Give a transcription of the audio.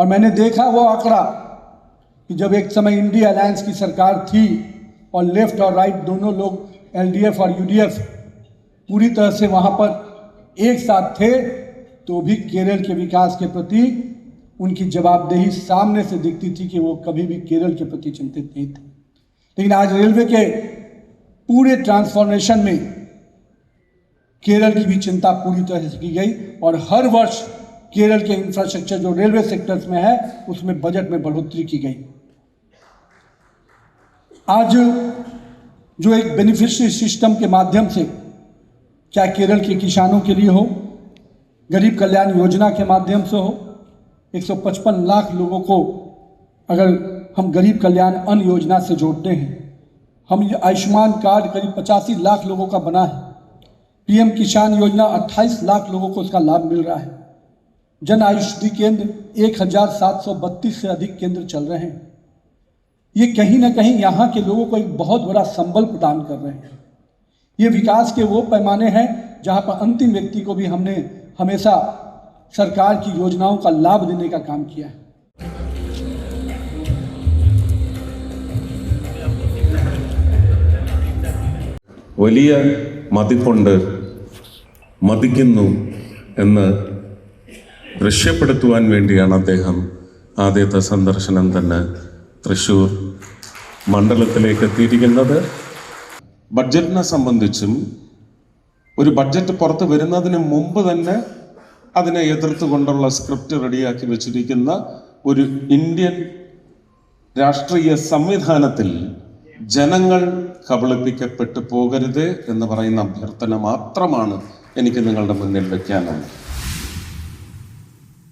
और मैंने देखा वो आंकड़ा कि जब एक समय इंडिया अलायंस की सरकार थी और लेफ़्ट और राइट दोनों लोग, एलडीएफ और यूडीएफ, पूरी तरह से वहाँ पर एक साथ थे तो भी केरल के विकास के प्रति उनकी जवाबदेही सामने से दिखती थी कि वो कभी भी केरल के प्रति चिंतित नहीं थे। लेकिन आज रेलवे के पूरे ट्रांसफॉर्मेशन में केरल की भी चिंता पूरी तरह से की गई और हर वर्ष केरल के इंफ्रास्ट्रक्चर जो रेलवे सेक्टर्स में है, उसमें बजट में बढ़ोतरी की गई। आज जो एक बेनिफिशरी सिस्टम के माध्यम से, चाहे केरल के किसानों के लिए हो, गरीब कल्याण योजना के माध्यम से हो 155 लाख लोगों को अगर हम गरीब कल्याण अन्न योजना से जोड़ते हैं, हम ये आयुष्मान कार्ड करीब पचासी लाख लोगों का बना है। पीएम किसान योजना 28 लाख लोगों को उसका लाभ मिल रहा है। जन आयुष्धि केंद्र एक हजार सात सौ बत्तीस से अधिक केंद्र चल रहे हैं ये कहीं ना कहीं यहाँ के लोगों को एक बहुत बड़ा संबल प्रदान कर रहे हैं ये विकास के वो पैमाने हैं जहाँ पर अंतिम व्यक्ति को भी हमने हमेशा सरकार की योजनाओं का लाभ देने का काम किया है വലിയ മതിപ്പുണ്ട് മതിക്കുന്നു എന്ന് ദൃശ്യപ്പെടുത്തുവാൻ വേണ്ടിയാണ് അദ്ദേഹം ആദ്യത്തെ സന്ദർശനം തന്നെ തൃശൂർ മണ്ഡലത്തിലേക്ക് എത്തിയിരിക്കുന്നത്. ബഡ്ജറ്റിനെ സംബന്ധിച്ചും ഒരു ബഡ്ജറ്റ് പുറത്ത് വരുന്നതിന് മുമ്പ് തന്നെ അതിനെ എതിർത്തുകൊണ്ടുള്ള സ്ക്രിപ്റ്റ് റെഡിയാക്കി വെച്ചിരിക്കുന്ന ഒരു ഇന്ത്യൻ രാഷ്ട്രീയ സംവിധാനത്തിൽ ജനങ്ങൾ കബളിപ്പിക്കപ്പെട്ടു പോകരുത് എന്ന് പറയുന്ന അഭ്യർത്ഥന മാത്രമാണ് എനിക്ക് നിങ്ങളുടെ മുന്നിൽ വെക്കാനുള്ളത്.